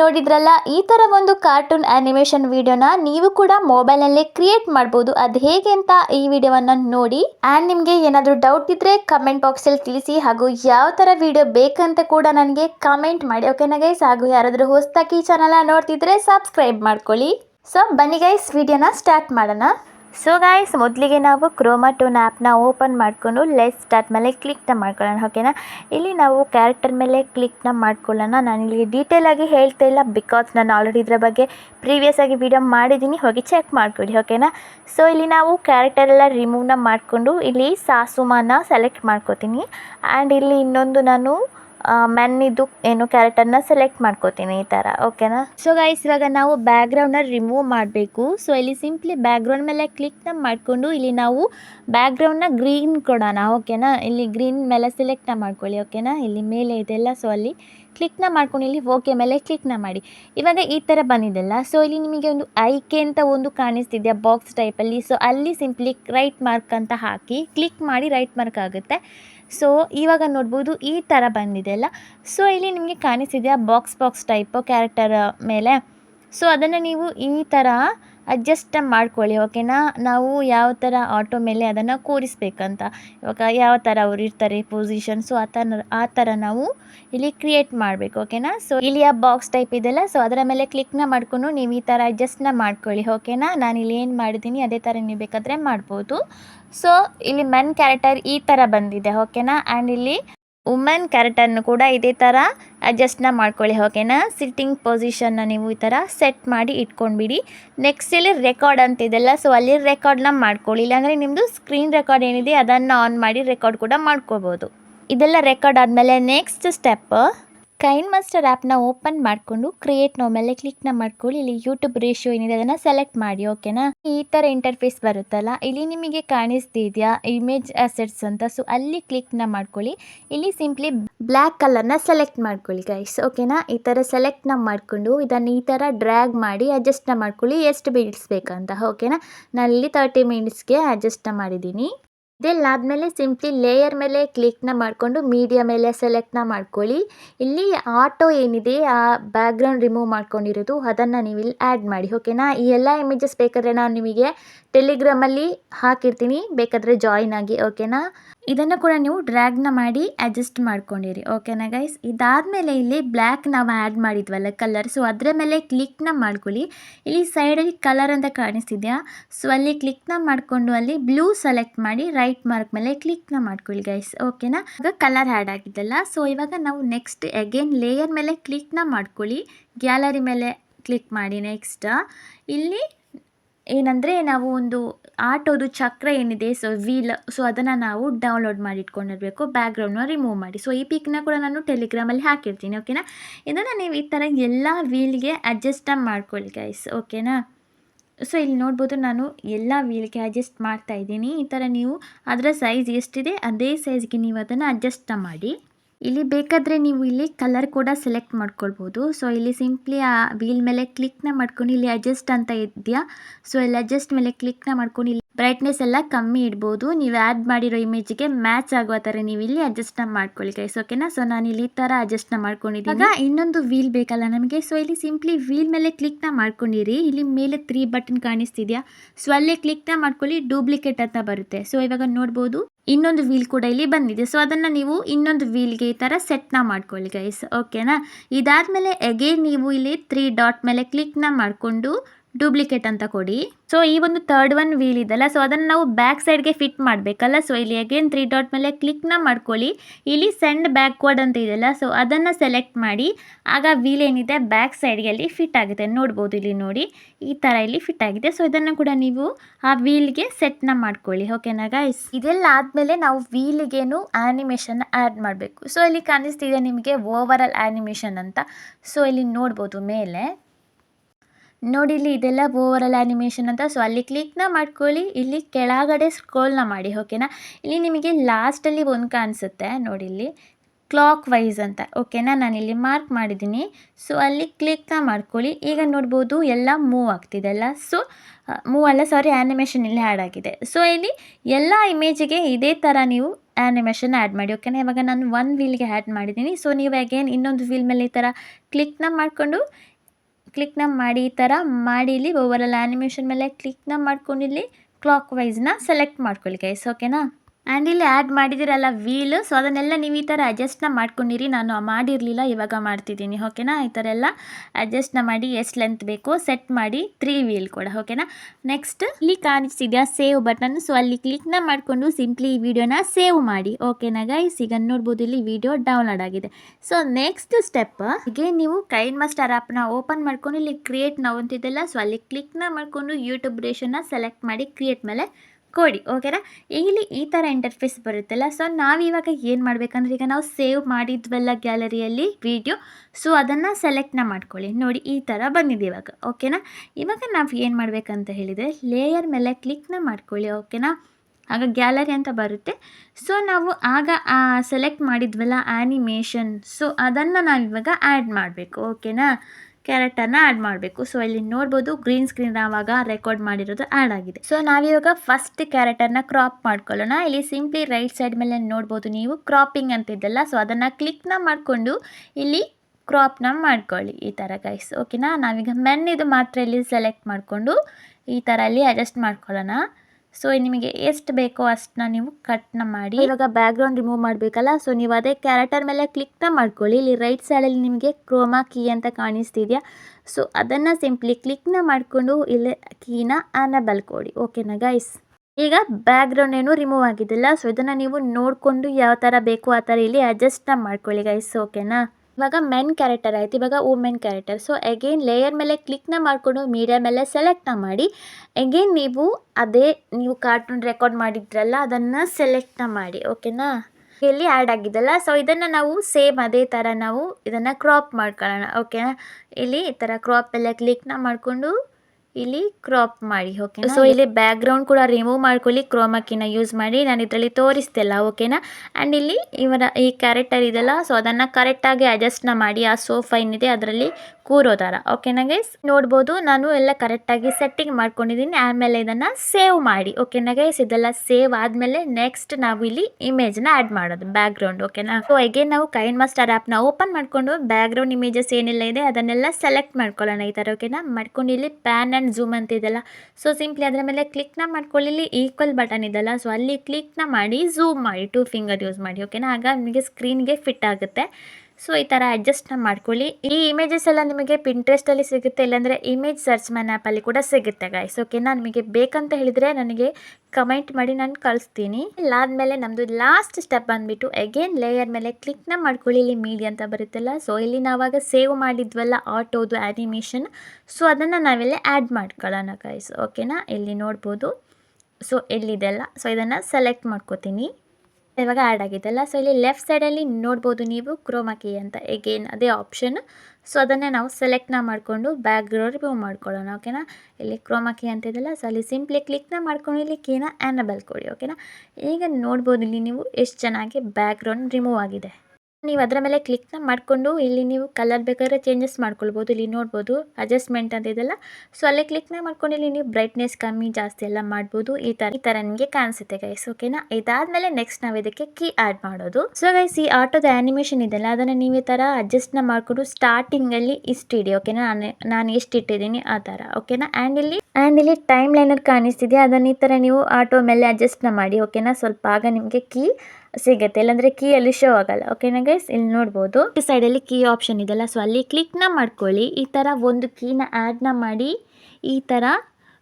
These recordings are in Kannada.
ನೋಡಿದ್ರಲ್ಲ, ಈ ಥರ ಒಂದು ಕಾರ್ಟೂನ್ ಆ್ಯನಿಮೇಷನ್ ವಿಡಿಯೋನ ನೀವು ಕೂಡ ಮೊಬೈಲ್ನಲ್ಲೇ ಕ್ರಿಯೇಟ್ ಮಾಡ್ಬೋದು. ಅದು ಹೇಗೆ ಅಂತ ಈ ವಿಡಿಯೋವನ್ನು ನೋಡಿ. ಆ್ಯಂಡ್ ನಿಮಗೆ ಏನಾದರೂ ಡೌಟ್ ಇದ್ದರೆ ಕಮೆಂಟ್ ಬಾಕ್ಸಲ್ಲಿ ತಿಳಿಸಿ, ಹಾಗೂ ಯಾವ ಥರ ವಿಡಿಯೋ ಬೇಕಂತ ಕೂಡ ನನಗೆ ಕಮೆಂಟ್ ಮಾಡಿ. ಓಕೆನಾ ಗೈಸ್ ಹಾಗೂ ಯಾರಾದರೂ ಹೊಸದಾಗಿ ಚಾನಲ್ನ ನೋಡ್ತಿದ್ರೆ ಸಬ್ಸ್ಕ್ರೈಬ್ ಮಾಡ್ಕೊಳ್ಳಿ. ಸೊ ಬನ್ನಿ ಗೈಸ್ ವಿಡಿಯೋನ ಸ್ಟಾರ್ಟ್ ಮಾಡೋಣ. ಸೊ ಗಾಯ್ಸ್ ಮೊದಲಿಗೆ ನಾವು ಕ್ರೋಮಾ ಟೂನ್ ಆ್ಯಪ್ನ ಓಪನ್ ಮಾಡಿಕೊಂಡು ಲೆಸ್ ಸ್ಟಾರ್ಟ್ ಮೇಲೆ ಕ್ಲಿಕ್ನ ಮಾಡ್ಕೊಳ್ಳೋಣ ಓಕೆನಾ ಇಲ್ಲಿ ನಾವು ಕ್ಯಾರೆಕ್ಟರ್ ಮೇಲೆ ಕ್ಲಿಕ್ನ ಮಾಡ್ಕೊಳ್ಳೋಣ. ನಾನು ಇಲ್ಲಿ ಡೀಟೇಲಾಗಿ ಹೇಳ್ತಾ ಇಲ್ಲ ಬಿಕಾಸ್ ನಾನು ಆಲ್ರೆಡಿ ಇದರ ಬಗ್ಗೆ ಪ್ರೀವಿಯಸ್ ಆಗಿ ವಿಡಿಯೋ ಮಾಡಿದ್ದೀನಿ, ಹೋಗಿ ಚೆಕ್ ಮಾಡ್ಕೊಳ್ಳಿ ಓಕೆನಾ ಸೊ ಇಲ್ಲಿ ನಾವು ಕ್ಯಾರೆಕ್ಟರ್ ಎಲ್ಲ ರಿಮೂವ್ನ ಮಾಡಿಕೊಂಡು ಇಲ್ಲಿ ಸಾಸುಮಾನ ಸೆಲೆಕ್ಟ್ ಮಾಡ್ಕೋತೀನಿ. ಆ್ಯಂಡ್ ಇಲ್ಲಿ ಇನ್ನೊಂದು ನಾನು ಮೆನ್ನಿದ್ದು ಏನು ಕ್ಯಾರೆಕ್ಟರ್ನ ಸೆಲೆಕ್ಟ್ ಮಾಡ್ಕೋತೀನಿ ಈ ಥರ, ಓಕೆನಾ? ಸೊ ಗೈಸ್ ಇವಾಗ ನಾವು ಬ್ಯಾಕ್ಗ್ರೌಂಡ್ನ ರಿಮೂವ್ ಮಾಡಬೇಕು. ಸೊ ಇಲ್ಲಿ ಸಿಂಪ್ಲಿ ಬ್ಯಾಕ್ಗ್ರೌಂಡ್ ಮೇಲೆ ಕ್ಲಿಕ್ನ ಮಾಡಿಕೊಂಡು ಇಲ್ಲಿ ನಾವು ಬ್ಯಾಕ್ಗ್ರೌಂಡ್ನ ಗ್ರೀನ್ ಕೊಡೋಣ, ಓಕೆನಾ? ಇಲ್ಲಿ ಗ್ರೀನ್ ಮೇಲೆ ಸೆಲೆಕ್ಟ್ನ ಮಾಡ್ಕೊಳ್ಳಿ, ಓಕೆನಾ? ಇಲ್ಲಿ ಮೇಲೆ ಇದೆಲ್ಲ ಸೊ ಅಲ್ಲಿ ಕ್ಲಿಕ್ನ ಮಾಡ್ಕೊಂಡು ಇಲ್ಲಿ ಓಕೆ ಮೇಲೆ ಕ್ಲಿಕ್ನ ಮಾಡಿ. ಇವಾಗ ಈ ಥರ ಬಂದಿದೆಲ್ಲ ಸೊ ಇಲ್ಲಿ ನಿಮಗೆ ಒಂದು ಐಕೆ ಅಂತ ಒಂದು ಕಾಣಿಸ್ತಿದೆಯಾ ಬಾಕ್ಸ್ ಟೈಪಲ್ಲಿ ಸೊ ಅಲ್ಲಿ ಸಿಂಪ್ಲಿ ರೈಟ್ ಮಾರ್ಕ್ ಅಂತ ಹಾಕಿ ಕ್ಲಿಕ್ ಮಾಡಿ ರೈಟ್ ಮಾರ್ಕ್ ಆಗುತ್ತೆ. ಸೊ ಇವಾಗ ನೋಡ್ಬೋದು ಈ ಥರ ಬಂದಿದೆ ಅಲ್ಲ? ಸೊ ಇಲ್ಲಿ ನಿಮಗೆ ಕಾಣಿಸ್ತಿದೆಯಾ ಬಾಕ್ಸ್ ಬಾಕ್ಸ್ ಟೈಪು ಕ್ಯಾರೆಕ್ಟರ್ ಮೇಲೆ. ಸೊ ಅದನ್ನು ನೀವು ಈ ಥರ ಅಡ್ಜಸ್ಟ್ ಮಾಡ್ಕೊಳ್ಳಿ, ಓಕೆನಾ? ನಾವು ಯಾವ ಥರ ಆಟೋ ಮೇಲೆ ಅದನ್ನು ಕೂರಿಸ್ಬೇಕಂತ. ಇವಾಗ ಯಾವ ಥರ ಅವ್ರು ಇರ್ತಾರೆ ಪೊಸಿಷನ್ ಸೊ ಆ ಥರ ಆ ಥರ ನಾವು ಇಲ್ಲಿ ಕ್ರಿಯೇಟ್ ಮಾಡಬೇಕು, ಓಕೆನಾ? ಸೊ ಇಲ್ಲಿ ಆ ಬಾಕ್ಸ್ ಟೈಪ್ ಇದೆಲ್ಲ ಸೊ ಅದರ ಮೇಲೆ ಕ್ಲಿಕ್ನ ಮಾಡ್ಕೊಂಡು ನೀವು ಈ ಥರ ಅಡ್ಜಸ್ಟ್ನ ಮಾಡ್ಕೊಳ್ಳಿ, ಓಕೆನಾ? ನಾನು ಇಲ್ಲಿ ಏನು ಮಾಡಿದ್ದೀನಿ, ಅದೇ ಥರ ನೀವು ಬೇಕಾದರೆ ಮಾಡ್ಬೋದು. ಸೊ ಇಲ್ಲಿ ಮೆನ್ ಕ್ಯಾರೆಕ್ಟರ್ ಈ ಥರ ಬಂದಿದೆ, ಓಕೆನಾ? ಆ್ಯಂಡ್ ಇಲ್ಲಿ ವುಮೆನ್ ಕ್ಯಾರೆಟನ್ನು ಕೂಡ ಇದೇ ಥರ ಅಡ್ಜಸ್ಟ್ನ ಮಾಡ್ಕೊಳ್ಳಿ ಓಕೆನಾ ಸಿಟ್ಟಿಂಗ್ ಪೊಸಿಷನ್ನ ನೀವು ಈ ಥರ ಸೆಟ್ ಮಾಡಿ ಇಟ್ಕೊಂಡ್ಬಿಡಿ. ನೆಕ್ಸ್ಟ್ ಇಲ್ಲಿ ರೆಕಾರ್ಡ್ ಅಂತಿದೆಲ್ಲ ಸೊ ಅಲ್ಲಿ ರೆಕಾರ್ಡ್ನ ಮಾಡ್ಕೊಳ್ಳಿ. ಇಲ್ಲಾಂದರೆ ನಿಮ್ಮದು ಸ್ಕ್ರೀನ್ ರೆಕಾರ್ಡ್ ಏನಿದೆ ಅದನ್ನು ಆನ್ ಮಾಡಿ ರೆಕಾರ್ಡ್ ಕೂಡ ಮಾಡ್ಕೋಬೋದು. ಇದೆಲ್ಲ ರೆಕಾರ್ಡ್ ಆದಮೇಲೆ ನೆಕ್ಸ್ಟ್ ಸ್ಟೆಪ್ ಕೈನ್ ಮಾಸ್ಟರ್ ಆ್ಯಪ್ನ ಓಪನ್ ಮಾಡಿಕೊಂಡು ಕ್ರಿಯೇಟ್ ನೋ ಮೇಲೆ ಕ್ಲಿಕ್ನ ಮಾಡ್ಕೊಳ್ಳಿ. ಇಲ್ಲಿ ಯೂಟ್ಯೂಬ್ ರೇಷಿಯೋ ಏನಿದೆ ಅದನ್ನು ಸೆಲೆಕ್ಟ್ ಮಾಡಿ ಓಕೆನಾ ಈ ಥರ ಇಂಟರ್ಫೇಸ್ ಬರುತ್ತಲ್ಲ? ಇಲ್ಲಿ ನಿಮಗೆ ಕಾಣಿಸ್ತಿದೆಯಾ? ಇಮೇಜ್ ಅಸೆಟ್ಸ್ ಅಂತ? ಸೊ ಅಲ್ಲಿ ಕ್ಲಿಕ್ನ ಮಾಡ್ಕೊಳ್ಳಿ. ಇಲ್ಲಿ ಸಿಂಪ್ಲಿ ಬ್ಲ್ಯಾಕ್ ಕಲರ್ನ ಸೆಲೆಕ್ಟ್ ಮಾಡ್ಕೊಳ್ಳಿ ಗೈಸ್ ಓಕೆನಾ ಈ ಥರ ಸೆಲೆಕ್ಟ್ನ ಮಾಡಿಕೊಂಡು ಇದನ್ನು ಈ ಥರ ಡ್ರ್ಯಾಗ್ ಮಾಡಿ ಅಡ್ಜಸ್ಟ್ನ ಮಾಡ್ಕೊಳ್ಳಿ. ಎಷ್ಟು ಮಿನಿಟ್ಸ್ ಬೇಕಂತ ಓಕೆನಾ ನಾನು ಇಲ್ಲಿ ತರ್ಟಿ ಮಿನಿಟ್ಸ್ಗೆ ಅಡ್ಜಸ್ಟ್ನ ಮಾಡಿದ್ದೀನಿ. ಇದೆಲ್ಲ ಆದಮೇಲೆ ಸಿಂಪ್ಲಿ ಲೇಯರ್ ಮೇಲೆ ಕ್ಲಿಕ್ನ ಮಾಡಿಕೊಂಡು ಮೀಡಿಯಾ ಮೇಲೆ ಸೆಲೆಕ್ಟ್ನ ಮಾಡ್ಕೊಳ್ಳಿ. ಇಲ್ಲಿ ಆಟೋ ಏನಿದೆ, ಆ ಬ್ಯಾಕ್ಗ್ರೌಂಡ್ ರಿಮೂವ್ ಮಾಡ್ಕೊಂಡಿರೋದು, ಅದನ್ನು ನೀವು ಇಲ್ಲಿ ಆ್ಯಡ್ ಮಾಡಿ ಓಕೆನಾ ಈ ಎಲ್ಲ ಇಮೇಜಸ್ ಬೇಕಾದರೆ ನಾನು ನಿಮಗೆ ಟೆಲಿಗ್ರಾಮಲ್ಲಿ ಹಾಕಿರ್ತೀನಿ, ಬೇಕಾದರೆ ಜಾಯಿನ್ ಆಗಿ ಓಕೆನಾ ಇದನ್ನು ಕೂಡ ನೀವು ಡ್ರ್ಯಾಗ್ನ ಮಾಡಿ ಅಡ್ಜಸ್ಟ್ ಮಾಡ್ಕೊಂಡಿರಿ. ಓಕೆನಾ ಗೈಸ್ ಇದಾದಮೇಲೆ ಇಲ್ಲಿ ಬ್ಲ್ಯಾಕ್ ನಾವು ಆ್ಯಡ್ ಮಾಡಿದ್ವಲ್ಲ ಕಲರ್ ಸೊ ಅದರ ಮೇಲೆ ಕ್ಲಿಕ್ನ ಮಾಡ್ಕೊಳ್ಳಿ. ಇಲ್ಲಿ ಸೈಡಲ್ಲಿ ಕಲರ್ ಅಂತ ಕಾಣಿಸ್ತಿದೆಯಾ? ಸೊ ಅಲ್ಲಿ ಕ್ಲಿಕ್ನ ಮಾಡಿಕೊಂಡು ಅಲ್ಲಿ ಬ್ಲೂ ಸೆಲೆಕ್ಟ್ ಮಾಡಿ ರೈಟ್ ಮಾರ್ಕ್ ಮೇಲೆ ಕ್ಲಿಕ್ನ ಮಾಡ್ಕೊಳ್ಳಿ ಗೈಸ್ ಓಕೆನಾ ಈಗ ಕಲರ್ ಆ್ಯಡ್ ಆಗಿದ್ದಲ್ಲ. ಸೊ ಇವಾಗ ನಾವು ನೆಕ್ಸ್ಟ್ ಅಗೇನ್ ಲೇಯರ್ ಮೇಲೆ ಕ್ಲಿಕ್ನ ಮಾಡ್ಕೊಳ್ಳಿ. ಗ್ಯಾಲರಿ ಮೇಲೆ ಕ್ಲಿಕ್ ಮಾಡಿ ನೆಕ್ಸ್ಟ್ ಇಲ್ಲಿ ಏನಂದರೆ ನಾವು ಒಂದು ಆಟೋದು ಚಕ್ರ ಏನಿದೆ ಸೊ ವೀಲ್ ಸೊ ಅದನ್ನು ನಾವು ಡೌನ್ಲೋಡ್ ಮಾಡಿ ಇಟ್ಕೊಂಡಿರಬೇಕು ಬ್ಯಾಕ್ಗ್ರೌಂಡ್ನ ರಿಮೂವ್ ಮಾಡಿ. ಸೊ ಈ ಪಿಕ್ನ ಕೂಡ ನಾನು ಟೆಲಿಗ್ರಾಮಲ್ಲಿ ಹಾಕಿರ್ತೀನಿ ಓಕೆನಾ ಇದನ್ನು ನೀವು ಈ ಥರ ಎಲ್ಲ ವೀಲ್ಗೆ ಅಡ್ಜಸ್ಟ್ ಮಾಡ್ಕೊಳ್ಳಿ ಗೈಸ್ ಓಕೆನಾ ಸೊ ಇಲ್ಲಿ ನೋಡ್ಬೋದು ನಾನು ಎಲ್ಲ ವೀಲ್ಗೆ ಅಡ್ಜಸ್ಟ್ ಮಾಡ್ತಾ ಇದ್ದೀನಿ. ಈ ಥರ ನೀವು ಅದರ ಸೈಜ್ ಎಷ್ಟಿದೆ, ಅದೇ ಸೈಜ್ಗೆ ನೀವು ಅದನ್ನು ಅಡ್ಜಸ್ಟ್ ಮಾಡಿ. ಇಲ್ಲಿ ಬೇಕಾದರೆ ನೀವು ಇಲ್ಲಿ ಕಲರ್ ಕೂಡ ಸೆಲೆಕ್ಟ್ ಮಾಡ್ಕೊಳ್ಬೋದು. ಸೊ ಇಲ್ಲಿ ಸಿಂಪ್ಲಿ ಆ ವೀಲ್ ಮೇಲೆ ಕ್ಲಿಕ್ನ ಮಾಡ್ಕೊಂಡು ಇಲ್ಲಿ ಅಡ್ಜಸ್ಟ್ ಅಂತ ಇದೆಯಾ? ಸೊ ಇಲ್ಲಿ ಅಡ್ಜಸ್ಟ್ ಮೇಲೆ ಕ್ಲಿಕ್ನ ಮಾಡ್ಕೊಂಡು ಇಲ್ಲಿ ಬ್ರೈಟ್ನೆಸ್ ಎಲ್ಲ ಕಮ್ಮಿ ಇಡ್ಬೋದು. ನೀವು ಆ್ಯಡ್ ಮಾಡಿರೋ ಇಮೇಜ್ಗೆ ಮ್ಯಾಚ್ ಆಗುವ ಥರ ನೀವು ಇಲ್ಲಿ ಅಡ್ಜಸ್ಟ್ನ ಮಾಡ್ಕೊಳ್ಳಿ ಗೈಸ್ ಓಕೆನಾ ಸೊ ನಾನು ಇಲ್ಲಿ ಈ ಥರ ಅಡ್ಜಸ್ಟ್ನ ಮಾಡ್ಕೊಂಡಿದ್ದೀನಿ. ಈಗ ಇನ್ನೊಂದು ವೀಲ್ ಬೇಕಲ್ಲ ನಮಗೆ? ಸೊ ಇಲ್ಲಿ ಸಿಂಪ್ಲಿ ವೀಲ್ ಮೇಲೆ ಕ್ಲಿಕ್ನ ಮಾಡ್ಕೊಂಡಿರಿ. ಇಲ್ಲಿ ಮೇಲೆ ತ್ರೀ ಬಟನ್ ಕಾಣಿಸ್ತಿದೆಯಾ? ಸೊ ಅಲ್ಲೇ ಕ್ಲಿಕ್ನ ಮಾಡ್ಕೊಳ್ಳಿ ಡೂಪ್ಲಿಕೇಟ್ ಅಂತ ಬರುತ್ತೆ. ಸೊ ಇವಾಗ ನೋಡ್ಬೋದು. ಇನ್ನೊಂದು ವೀಲ್ ಕೂಡ ಇಲ್ಲಿ ಬಂದಿದೆ. ಸೊ ಅದನ್ನು ನೀವು ಇನ್ನೊಂದು ವೀಲ್ಗೆ ಈ ಥರ ಸೆಟ್ನ ಮಾಡ್ಕೊಳ್ಳಿ ಗೈಸ್ ಓಕೆನಾ ಇದಾದಮೇಲೆ ಅಗೇನ್ ನೀವು ಇಲ್ಲಿ ತ್ರೀ ಡಾಟ್ ಮೇಲೆ ಕ್ಲಿಕ್ನ ಮಾಡಿಕೊಂಡು ಡೂಪ್ಲಿಕೇಟ್ ಅಂತ ಕೊಡಿ. ಸೊ ಈ ಒಂದು ತರ್ಡ್ ಒನ್ ವೀಲ್ ಇದೆಲ್ಲ ಸೊ ಅದನ್ನು ನಾವು ಬ್ಯಾಕ್ ಸೈಡ್ಗೆ ಫಿಟ್ ಮಾಡಬೇಕಲ್ಲ? ಸೊ ಇಲ್ಲಿ ಅಗೇನ್ ತ್ರೀ ಡಾಟ್ ಮೇಲೆ ಕ್ಲಿಕ್ನ ಮಾಡ್ಕೊಳ್ಳಿ. ಇಲ್ಲಿ ಸೆಂಡ್ ಬ್ಯಾಕ್ವರ್ಡ್ ಅಂತ ಇದೆಯಲ್ಲ ಸೊ ಅದನ್ನು ಸೆಲೆಕ್ಟ್ ಮಾಡಿ, ಆಗ ವೀಲ್ ಏನಿದೆ ಬ್ಯಾಕ್ ಸೈಡ್ಗೆ ಅಲ್ಲಿ ಫಿಟ್ ಆಗುತ್ತೆ. ನೋಡ್ಬೋದು ಇಲ್ಲಿ ನೋಡಿ, ಈ ಥರ ಇಲ್ಲಿ ಫಿಟ್ ಆಗಿದೆ. ಸೊ ಇದನ್ನು ಕೂಡ ನೀವು ಆ ವೀಲ್ಗೆ ಸೆಟ್ನ ಮಾಡ್ಕೊಳ್ಳಿ ಓಕೆನಾ ಗೈಸ್ ಇದೆಲ್ಲ ಆದಮೇಲೆ ನಾವು ವೀಲಿಗೇನು ಆ್ಯನಿಮೇಷನ್ ಆ್ಯಡ್ ಮಾಡಬೇಕು. ಸೊ ಇಲ್ಲಿ ಕಾಣಿಸ್ತಿದೆ ನಿಮಗೆ ಓವರ್ ಆಲ್ ಆ್ಯನಿಮೇಷನ್ ಅಂತ. ಸೊ ಇಲ್ಲಿ ನೋಡ್ಬೋದು ಮೇಲೆ. ನೋಡಿ ಇಲ್ಲಿ ಇದೆಲ್ಲ ಓವರಲ್ ಆ್ಯನಿಮೇಷನ್ ಅಂತ. ಸೊ ಅಲ್ಲಿ ಕ್ಲಿಕ್ನ ಮಾಡ್ಕೊಳ್ಳಿ. ಇಲ್ಲಿ ಕೆಳಗಡೆ ಸ್ಕ್ರೋಲ್ನ ಮಾಡಿ ಓಕೆನಾ ಇಲ್ಲಿ ನಿಮಗೆ ಲಾಸ್ಟಲ್ಲಿ ಒಂದು ಕಾಣಿಸುತ್ತೆ. ನೋಡಿ ಇಲ್ಲಿ. ಕ್ಲಾಕ್ ವೈಸ್ ಅಂತ ಓಕೆನಾ ನಾನಿಲ್ಲಿ ಮಾರ್ಕ್ ಮಾಡಿದ್ದೀನಿ. ಸೊ ಅಲ್ಲಿ ಕ್ಲಿಕ್ನ ಮಾಡ್ಕೊಳ್ಳಿ. ಈಗ ನೋಡ್ಬೋದು, ಎಲ್ಲ ಮೂವ್ ಆಗ್ತಿದೆ ಅಲ್ಲ? ಸೊ ಮೂವ್ ಅಲ್ಲ ಸಾರಿ ಆ್ಯನಿಮೇಷನ್ ಇಲ್ಲಿ ಆ್ಯಡ್ ಆಗಿದೆ. ಸೊ ಇಲ್ಲಿ ಎಲ್ಲ ಇಮೇಜಿಗೆ ಇದೇ ಥರ ನೀವು ಆ್ಯನಿಮೇಷನ್ ಆ್ಯಡ್ ಮಾಡಿ ಓಕೆನಾ ಇವಾಗ ನಾನು ಒನ್ ವೀಲ್ಗೆ ಆ್ಯಡ್ ಮಾಡಿದ್ದೀನಿ. ಸೊ ನೀವು ಅಗೇನ್ ಇನ್ನೊಂದು ವೀಲ್ ಮೇಲೆ ಈ ಥರ ಕ್ಲಿಕ್ನ ಮಾಡಿಕೊಂಡು ಕ್ಲಿಕ್ನ ಮಾಡಿ ಈ ಥರ ಮಾಡಿ ಇಲ್ಲಿ ಓವರಲ್ ಆ್ಯನಿಮೇಷನ್ ಮೇಲೆ ಕ್ಲಿಕ್ನ ಮಾಡ್ಕೊಂಡು ಇಲ್ಲಿ ಕ್ಲಾಕ್ ವೈಸ್ನ ಸೆಲೆಕ್ಟ್ ಮಾಡ್ಕೊಳ್ಳಿ ಗೈಸ್ ಓಕೆನಾ ಆ್ಯಂಡ್ ಇಲ್ಲಿ ಆ್ಯಡ್ ಮಾಡಿದಿರಲ್ಲ ವೀಲ್ ಸೊ ಅದನ್ನೆಲ್ಲ ನೀವು ಈ ಥರ ಅಡ್ಜಸ್ಟ್ನ ಮಾಡ್ಕೊಂಡಿರಿ. ನಾನು ಮಾಡಿರಲಿಲ್ಲ, ಇವಾಗ ಮಾಡ್ತಿದ್ದೀನಿ ಓಕೆನಾ ಈ ಥರ ಎಲ್ಲ ಅಡ್ಜಸ್ಟ್ನ ಮಾಡಿ ಎಷ್ಟು ಲೆಂತ್ ಬೇಕು ಸೆಟ್ ಮಾಡಿ ತ್ರೀ ವೀಲ್ ಕೂಡ ಓಕೆನಾ ನೆಕ್ಸ್ಟ್ ಇಲ್ಲಿ ಕಾಣಿಸ್ತಿದೆಯಾ ಸೇವ್ ಬಟನ್ ಸೊ ಅಲ್ಲಿ ಕ್ಲಿಕ್ನ ಮಾಡಿಕೊಂಡು ಸಿಂಪ್ಲಿ ಈ ವಿಡಿಯೋನ ಸೇವ್ ಮಾಡಿ ಓಕೆನಾ ಗೈಸ್ ಈಗ ನೋಡ್ಬೋದು ಇಲ್ಲಿ ವಿಡಿಯೋ ಡೌನ್ಲೋಡ್ ಆಗಿದೆ. ಸೊ ನೆಕ್ಸ್ಟ್ ಸ್ಟೆಪ್ ಹೀಗೆ ನೀವು ಕೈನ್ ಮಾಸ್ಟರ್ ಆ್ಯಪ್ನ ಓಪನ್ ಮಾಡ್ಕೊಂಡು ಇಲ್ಲಿ ಕ್ರಿಯೇಟ್ ನಾವು ಅಂತಿದ್ದೆಲ್ಲ ಸೊ ಅಲ್ಲಿ ಕ್ಲಿಕ್ನ ಮಾಡಿಕೊಂಡು ಯೂಟ್ಯೂಬ್ ರೇಷನ್ನ ಸೆಲೆಕ್ಟ್ ಮಾಡಿ ಕ್ರಿಯೇಟ್ ಮೇಲೆ ಕೊಡಿ ಓಕೆನಾ ಇಲ್ಲಿ ಈ ಥರ ಇಂಟರ್ಫೇಸ್ ಬರುತ್ತಲ್ಲ ಸೊ ನಾವಿವಾಗ ಏನು ಮಾಡಬೇಕಂದ್ರೆ, ಈಗ ನಾವು ಸೇವ್ ಮಾಡಿದ್ವಲ್ಲ ಗ್ಯಾಲರಿಯಲ್ಲಿ ವಿಡಿಯೋ ಸೊ ಅದನ್ನು ಸೆಲೆಕ್ಟ್ನ ಮಾಡ್ಕೊಳ್ಳಿ. ನೋಡಿ, ಈ ಥರ ಬಂದಿದೆ ಇವಾಗ ಓಕೆನಾ ಇವಾಗ ನಾವು ಏನು ಮಾಡಬೇಕಂತ ಹೇಳಿದರೆ ಲೇಯರ್ ಮೇಲೆ ಕ್ಲಿಕ್ನ ಮಾಡ್ಕೊಳ್ಳಿ ಓಕೆನಾ ಆಗ ಗ್ಯಾಲರಿ ಅಂತ ಬರುತ್ತೆ. ಸೊ ನಾವು ಆಗ ಸೆಲೆಕ್ಟ್ ಮಾಡಿದ್ವಲ್ಲ ಆ್ಯನಿಮೇಷನ್ ಸೊ ಅದನ್ನು ನಾವಿವಾಗ ಆ್ಯಡ್ ಮಾಡಬೇಕು ಓಕೆನಾ ಕ್ಯಾರೆಕ್ಟರ್ನ ಆ್ಯಡ್ ಮಾಡಬೇಕು. ಸೊ ಇಲ್ಲಿ ನೋಡ್ಬೋದು ಗ್ರೀನ್ ಸ್ಕ್ರೀನ್ ಆವಾಗ ರೆಕಾರ್ಡ್ ಮಾಡಿರೋದು ಆ್ಯಡ್ ಆಗಿದೆ. ಸೊ ನಾವಿವಾಗ ಫಸ್ಟ್ ಕ್ಯಾರೆಕ್ಟರ್ನ ಕ್ರಾಪ್ ಮಾಡ್ಕೊಳ್ಳೋಣ. ಇಲ್ಲಿ ಸಿಂಪ್ಲಿ ರೈಟ್ ಸೈಡ್ ಮೇಲೆ ನೋಡ್ಬೋದು ನೀವು ಕ್ರಾಪಿಂಗ್ ಅಂತಿದ್ದಲ್ಲ ಸೊ ಅದನ್ನು ಕ್ಲಿಕ್ನ ಮಾಡಿಕೊಂಡು ಇಲ್ಲಿ ಕ್ರಾಪ್ನ ಮಾಡ್ಕೊಳ್ಳಿ ಈ ಥರ ಗೈಸ್ ಓಕೆನಾ ನಾವೀಗ ಇದು ಮಾತ್ರ ಇಲ್ಲಿ ಸೆಲೆಕ್ಟ್ ಮಾಡಿಕೊಂಡು ಈ ಥರ ಅಲ್ಲಿ ಅಡ್ಜಸ್ಟ್ ಮಾಡ್ಕೊಳ್ಳೋಣ. ಸೊ ನಿಮಗೆ ಎಷ್ಟು ಬೇಕೋ ಅಷ್ಟನ್ನ ನೀವು ಕಟ್ನ ಮಾಡಿ. ಇವಾಗ ಬ್ಯಾಕ್ಗ್ರೌಂಡ್ ರಿಮೂವ್ ಮಾಡಬೇಕಲ್ಲ? ಸೊ ನೀವು ಅದೇ ಕ್ಯಾರೆಕ್ಟರ್ ಮೇಲೆ ಕ್ಲಿಕ್ನ ಮಾಡ್ಕೊಳ್ಳಿ. ಇಲ್ಲಿ ರೈಟ್ ಸೈಡಲ್ಲಿ ನಿಮಗೆ ಕ್ರೋಮಾ ಕೀ ಅಂತ ಕಾಣಿಸ್ತಿದೆಯಾ? ಸೊ ಅದನ್ನು ಸಿಂಪ್ಲಿ ಕ್ಲಿಕ್ನ ಮಾಡಿಕೊಂಡು ಇಲ್ಲಿ ಕೀನ ಆನಬಲ್ ಕೊಡಿ. ಓಕೆನಾ ಗೈಸ್ ಈಗ ಬ್ಯಾಕ್ಗ್ರೌಂಡ್ ಏನು ರಿಮೂವ್ ಆಗಿದ್ದಿಲ್ಲ. ಸೊ ಇದನ್ನು ನೀವು ನೋಡಿಕೊಂಡು ಯಾವ ಥರ ಬೇಕು ಆ ಥರ ಇಲ್ಲಿ ಅಡ್ಜಸ್ಟ್ನ ಮಾಡ್ಕೊಳ್ಳಿ ಗೈಸ್ ಓಕೆನಾ ಇವಾಗ ಮೆನ್ ಕ್ಯಾರೆಕ್ಟರ್ ಆಯ್ತು, ಇವಾಗ women character so again layer ಮೇಲೆ ಕ್ಲಿಕ್ನ ಮಾಡಿಕೊಂಡು ಮೀಡಿಯಾ ಮೇಲೆ ಸೆಲೆಕ್ಟ್ನ ಮಾಡಿ. ಅಗೇನ್ ನೀವು ಅದೇ, ನೀವು ಕಾರ್ಟೂನ್ ರೆಕಾರ್ಡ್ ಮಾಡಿದ್ರಲ್ಲ, ಅದನ್ನು ಸೆಲೆಕ್ಟ್ನ ಮಾಡಿ ಓಕೆನಾ ಇಲ್ಲಿ ಆ್ಯಡ್ ಆಗಿದ್ದಲ್ಲ ಸೊ ಇದನ್ನು ನಾವು ಸೇಮ್ ಅದೇ ಥರ ನಾವು ಇದನ್ನು ಕ್ರಾಪ್ ಮಾಡ್ಕೊಳ್ಳೋಣ ಓಕೆನಾ ಇಲ್ಲಿ ಈ ಥರ ಕ್ರಾಪ್ ಎಲ್ಲ ಕ್ಲಿಕ್ನ ಮಾಡಿಕೊಂಡು ಇಲ್ಲಿ ಕ್ರಾಪ್ ಮಾಡಿ ಓಕೆ ಸೊ ಇಲ್ಲಿ ಬ್ಯಾಕ್ ಗ್ರೌಂಡ್ ಕೂಡ ರಿಮೂವ್ ಮಾಡ್ಕೊಳ್ಳಿ ಕ್ರೋಮಕ್ಕಿನ ಯೂಸ್ ಮಾಡಿ. ನಾನು ಇದರಲ್ಲಿ ತೋರಿಸ್ತಿಲ್ಲ ಓಕೆನಾ ಆ್ಯಂಡ್ ಇಲ್ಲಿ ಇವರ ಈ ಕ್ಯಾರೆಕ್ಟರ್ ಇದೆಲ್ಲ ಸೊ ಅದನ್ನು ಕರೆಕ್ಟಾಗಿ ಅಡ್ಜಸ್ಟ್ನ ಮಾಡಿ ಆ ಸೋಫಾ ಏನಿದೆ ಅದರಲ್ಲಿ ಕೂರೋ ಥರ ಓಕೆನಾ ಗೈಸ್ ನೋಡ್ಬೋದು ನಾನು ಎಲ್ಲ ಕರೆಕ್ಟಾಗಿ ಸೆಟ್ಟಿಂಗ್ ಮಾಡ್ಕೊಂಡಿದ್ದೀನಿ ಆಮೇಲೆ ಇದನ್ನು ಸೇವ್ ಮಾಡಿ ಓಕೆನಾ ಗೈಸ್ ಇದೆಲ್ಲ ಸೇವ್ ಆದಮೇಲೆ ನೆಕ್ಸ್ಟ್ ನಾವು ಇಲ್ಲಿ ಇಮೇಜ್ನ ಆ್ಯಡ್ ಮಾಡೋದು ಬ್ಯಾಕ್ ಗ್ರೌಂಡ್ ಓಕೆನಾ ಸೊ ಅಗೇನ್ ನಾವು ಕೈನ್ ಮಾಸ್ಟರ್ ಆ್ಯಪ್ನ ಓಪನ್ ಮಾಡಿಕೊಂಡು ಬ್ಯಾಕ್ ಗ್ರೌಂಡ್ ಇಮೇಜಸ್ ಏನೆಲ್ಲ ಇದೆ ಅದನ್ನೆಲ್ಲ ಸೆಲೆಕ್ಟ್ ಮಾಡ್ಕೊಳ್ಳೋಣ ಈ ಥರ ಓಕೆನಾ ಮಾಡ್ಕೊಂಡು ಇಲ್ಲಿ ಪ್ಯಾನ್ ಆ್ಯಂಡ್ ಝೂಮ್ ಅಂತ ಇದೆಲ್ಲ ಸೊ ಸಿಂಪ್ಲಿ ಅದರ ಮೇಲೆ ಕ್ಲಿಕ್ನ ಮಾಡ್ಕೊಳ್ಳಿ. ಇಲ್ಲಿ ಈಕ್ವಲ್ ಬಟನ್ ಇದೆಲ್ಲ ಸೊ ಅಲ್ಲಿ ಕ್ಲಿಕ್ನ ಮಾಡಿ ಝೂಮ್ ಮಾಡಿ ಟೂ ಫಿಂಗರ್ ಯೂಸ್ ಮಾಡಿ ಓಕೆನಾ ಆಗ ನಿಮಗೆ ಸ್ಕ್ರೀನ್ಗೆ ಫಿಟ್ ಆಗುತ್ತೆ. ಸೊ, ಈ ಥರ ಅಡ್ಜಸ್ಟ್ನ ಮಾಡ್ಕೊಳ್ಳಿ. ಈ ಇಮೇಜಸ್ ಎಲ್ಲ ನಿಮಗೆ ಪಿಂಟ್ರೆಸ್ಟಲ್ಲಿ ಸಿಗುತ್ತೆ, ಇಲ್ಲಾಂದರೆ ಇಮೇಜ್ ಸರ್ಚ್ ಮ್ಯಾನ್ ಆ್ಯಪಲ್ಲಿ ಕೂಡ ಸಿಗುತ್ತೆ ಗಾಯ್ಸ್ ಓಕೆನಾ ನಿಮಗೆ ಬೇಕಂತ ಹೇಳಿದರೆ ನನಗೆ ಕಮೆಂಟ್ ಮಾಡಿ, ನಾನು ಕಳಿಸ್ತೀನಿ. ಇಲ್ಲಾದಮೇಲೆ ನಮ್ಮದು ಲಾಸ್ಟ್ ಸ್ಟೆಪ್ ಬಂದುಬಿಟ್ಟು ಅಗೇನ್ ಲೇಯರ್ ಮೇಲೆ ಕ್ಲಿಕ್ನ ಮಾಡ್ಕೊಳ್ಳಿ. ಇಲ್ಲಿ ಮೀಡಿ ಅಂತ ಬರುತ್ತಲ್ಲ ಸೊ ಇಲ್ಲಿ ನಾವಾಗ ಸೇವ್ ಮಾಡಿದ್ವಲ್ಲ ಆಟೋದು ಆ್ಯನಿಮೇಷನ್ ಸೊ ಅದನ್ನು ನಾವಿಲ್ಲಿ ಆ್ಯಡ್ ಮಾಡ್ಕೊಳ್ಳೋಣ ಗಾಯ್ಸ್ ಓಕೆನಾ ಇಲ್ಲಿ ನೋಡ್ಬೋದು. ಸೊ ಎಲ್ಲಿದೆಲ್ಲ ಸೊ ಇದನ್ನು ಸೆಲೆಕ್ಟ್ ಮಾಡ್ಕೋತೀನಿ. ಇವಾಗ ಆ್ಯಡ್ ಆಗಿದೆಲ್ಲ. ಸೊ ಇಲ್ಲಿ ಲೆಫ್ಟ್ ಸೈಡಲ್ಲಿ ನೋಡ್ಬೋದು ನೀವು ಕ್ರೋಮಾಕಿ ಅಂತ. ಎಗೇನ್ ಅದೇ ಆಪ್ಷನ್ ಸೊ ಅದನ್ನೇ ನಾವು ಸೆಲೆಕ್ಟ್ನ ಮಾಡಿಕೊಂಡು ಬ್ಯಾಕ್ಗ್ರೌಂಡ್ ರಿಮೂವ್ ಮಾಡ್ಕೊಳ್ಳೋಣ ಓಕೆನಾ ಇಲ್ಲಿ ಕ್ರೋಮಾಕಿ ಅಂತ ಇದೆಲ್ಲ. ಸೊ ಅಲ್ಲಿ ಸಿಂಪ್ಲಿ ಕ್ಲಿಕ್ನ ಮಾಡ್ಕೊಂಡು ಇಲ್ಲಿ ಕೀನ ಆ್ಯನಬಲ್ ಕೊಡಿ ಓಕೆನಾ ಈಗ ನೋಡ್ಬೋದು ಇಲ್ಲಿ ನೀವು ಎಷ್ಟು ಚೆನ್ನಾಗಿ ಬ್ಯಾಕ್ಗ್ರೌಂಡ್ ರಿಮೂವ್ ಆಗಿದೆ. ನೀವು ಅದರ ಮೇಲೆ ಕ್ಲಿಕ್ನ ಮಾಡಿಕೊಂಡು ಇಲ್ಲಿ ನೀವು ಕಲರ್ ಬೇಕಾದ್ರೆ ಚೇಂಜಸ್ ಮಾಡ್ಕೊಳ್ಬೋದು, ಇಲ್ಲಿ ನೋಡ್ಬೋದು ಅಡ್ಜಸ್ಟ್ಮೆಂಟ್ ಅಂತ ಇದೆಲ್ಲ. ಸೊ ಅಲ್ಲೇ ಕ್ಲಿಕ್ನ ಮಾಡ್ಕೊಂಡು ಇಲ್ಲಿ ನೀವು ಬ್ರೈಟ್ನೆಸ್ ಕಮ್ಮಿ ಜಾಸ್ತಿ ಎಲ್ಲ ಮಾಡ್ಬೋದು. ಈ ಥರ ಈ ಥರ ನಿಮಗೆ ಕಾಣಿಸುತ್ತೆ ಗೈಸ್ ಓಕೆನಾ ಇದಾದಮೇಲೆ ನೆಕ್ಸ್ಟ್ ನಾವು ಇದಕ್ಕೆ ಕೀ ಆ್ಯಡ್ ಮಾಡೋದು. ಸೊ ಗೈಸ್ ಈ ಆಟೋದ ಆ್ಯನಿಮೇಷನ್ ಇದೆಲ್ಲ, ಅದನ್ನು ನೀವು ಈ ಥರ ಅಡ್ಜಸ್ಟ್ನ ಮಾಡಿಕೊಂಡು ಸ್ಟಾರ್ಟಿಂಗಲ್ಲಿ ಇಡಿ ಓಕೆನಾ ನಾನು ನಾನು ಎಷ್ಟು ಇಟ್ಟಿದ್ದೀನಿ ಆ ಥರ ಓಕೆನಾ ಆ್ಯಂಡ್ ಇಲ್ಲಿ ಆ್ಯಂಡ್ ಇಲ್ಲಿ ಟೈಮ್ ಲೈನರ್ ಕಾಣಿಸ್ತಿದೆ, ಅದನ್ನು ಈ ಥರ ನೀವು ಆಟೋ ಮೇಲೆ ಅಡ್ಜಸ್ಟ್ನ ಮಾಡಿ ಓಕೆನಾ ಸ್ವಲ್ಪ ಆಗ ನಿಮಗೆ ಕೀ ಸಿಗುತ್ತೆ. ಇಲ್ಲಾಂದರೆ ಕೀ ಅಲ್ಲಿ ಶೋ ಆಗಲ್ಲ. ಓಕೆನಾ ಗೈಸ್ ಇಲ್ಲಿ ನೋಡ್ಬೋದು. ಈ ಸೈಡಲ್ಲಿ ಕೀ ಆಪ್ಷನ್ ಇದೆಲ್ಲ ಸೊ ಅಲ್ಲಿ ಕ್ಲಿಕ್ನ ಮಾಡ್ಕೊಳ್ಳಿ. ಈ ಥರ ಒಂದು ಕೀನ ಆ್ಯಡ್ನ ಮಾಡಿ ಈ ಥರ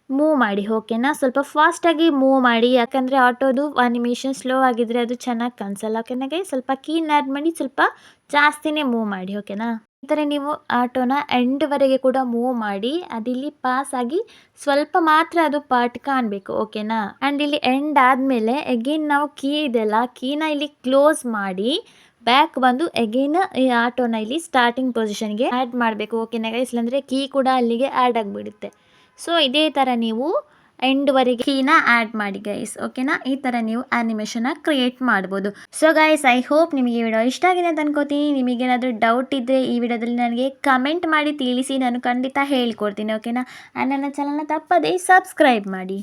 ಮೂವ್ ಮಾಡಿ ಓಕೆನಾ ಸ್ವಲ್ಪ ಫಾಸ್ಟಾಗಿ ಮೂವ್ ಮಾಡಿ, ಯಾಕಂದರೆ ಆಟೋದು ಅನಿಮೇಷನ್ ಸ್ಲೋ ಆಗಿದ್ರೆ ಅದು ಚೆನ್ನಾಗಿ ಕಾಣಿಸಲ್ಲ ಓಕೆನಾಗೆ ಸ್ವಲ್ಪ ಕೀನ್ ಆ್ಯಡ್ ಮಾಡಿ ಸ್ವಲ್ಪ ಜಾಸ್ತಿನೇ ಮೂವ್ ಮಾಡಿ ಓಕೆನಾ ಈ ಥರ ನೀವು ಆಟೋನ ಎಂಡ್ವರೆಗೆ ಕೂಡ ಮೂವ್ ಮಾಡಿ, ಅದಿಲ್ಲಿ ಪಾಸ್ ಆಗಿ ಸ್ವಲ್ಪ ಮಾತ್ರ ಅದು ಪಾರ್ಟ್ ಕಾಣಬೇಕು ಓಕೆನಾ ಆ್ಯಂಡ್ ಇಲ್ಲಿ ಎಂಡ್ ಆದಮೇಲೆ ಎಗೇನ್ ನಾವು ಕೀ ಇದೆಲ್ಲ ಕೀನ ಇಲ್ಲಿ ಕ್ಲೋಸ್ ಮಾಡಿ ಬ್ಯಾಕ್ ಬಂದು ಎಗೇನ್ ಈ ಆಟೋನ ಇಲ್ಲಿ ಸ್ಟಾರ್ಟಿಂಗ್ ಪೊಸಿಷನ್ಗೆ ಆ್ಯಡ್ ಮಾಡಬೇಕು ಓಕೆನಾ ಇಲ್ಲಾಂದರೆ ಕೀ ಕೂಡ ಅಲ್ಲಿಗೆ ಆ್ಯಡ್ ಆಗಿಬಿಡುತ್ತೆ. ಸೊ ಇದೇ ಥರ ನೀವು ಎಂಡ್ವರೆಗೆ ಕೀನ ಆ್ಯಡ್ ಮಾಡಿ ಗೈಸ್ ಓಕೆನಾ ಈ ಥರ ನೀವು ಆ್ಯನಿಮೇಷನ್ನ ಕ್ರಿಯೇಟ್ ಮಾಡ್ಬೋದು. ಸೊ ಗೈಸ್ ಐ ಹೋಪ್ ನಿಮಗೆ ಈ ವಿಡಿಯೋ ಇಷ್ಟ ಆಗಿದೆ ಅಂತ ಅನ್ಕೋತೀನಿ. ನಿಮಗೇನಾದರೂ ಡೌಟ್ ಇದ್ದರೆ ಈ ವಿಡಿಯೋದಲ್ಲಿ ನನಗೆ ಕಮೆಂಟ್ ಮಾಡಿ ತಿಳಿಸಿ. ನಾನು ಖಂಡಿತ ಹೇಳಿಕೊಡ್ತೀನಿ. ಓಕೆನಾ ಆ್ಯಂಡ್ ನನ್ನ ಚಾನಲ್ನ ತಪ್ಪದೇ ಸಬ್ಸ್ಕ್ರೈಬ್ ಮಾಡಿ.